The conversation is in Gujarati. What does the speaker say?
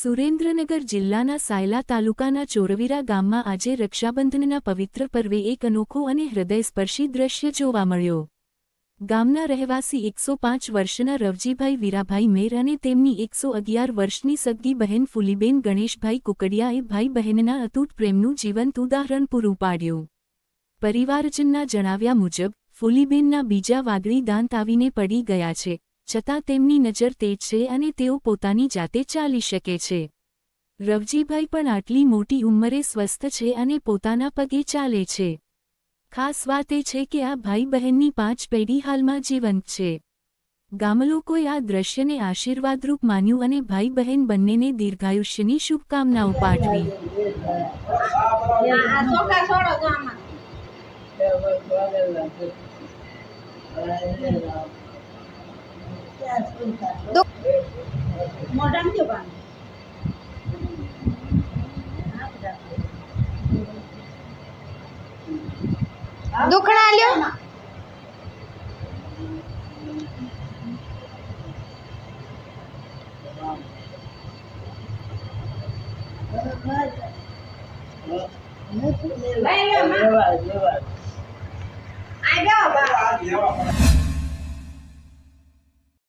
સુરેન્દ્રનગર જિલ્લાના સાયલા તાલુકાના ચોરવીરા ગામમાં આજે રક્ષાબંધનના પવિત્ર પર્વે એક અનોખો અને હૃદયસ્પર્શી દ્રશ્ય જોવા મળ્યો. ગામના રહેવાસી એકસો પાંચ વર્ષના રવજીભાઈ વીરાભાઈ મેર અને તેમની એકસો અગિયાર વર્ષની સગી બહેન ફુલીબેન ગણેશભાઈ કુકડિયાએ ભાઈ બહેનના અતૂટ પ્રેમનું જીવંત ઉદાહરણ પૂરું પાડ્યું. પરિવારજનના જણાવ્યા મુજબ, ફુલીબેનના બીજા વાદળી દાંત આવીને પડી ગયા છે. છતાં તેમની નજર તેજ છે અને તેઓ પોતાની જાતે ચાલી શકે છે. રવજીભાઈ પણ આટલી મોટી ઉંમરે સ્વસ્થ છે અને પોતાના પગે ચાલે છે. ખાસ વાત એ છે કે આ ભાઈ બહેનની પાંચ પેઢી હાલમાં જીવંત છે. ગામલોકોએ આ દ્રશ્યને આશીર્વાદરૂપ માન્યું અને ભાઈ બહેન બંનેને દીર્ઘાયુષ્યની શુભકામનાઓ પાઠવી. દુખણા લ્યો લઈ લો માં. આ જાઓ બા.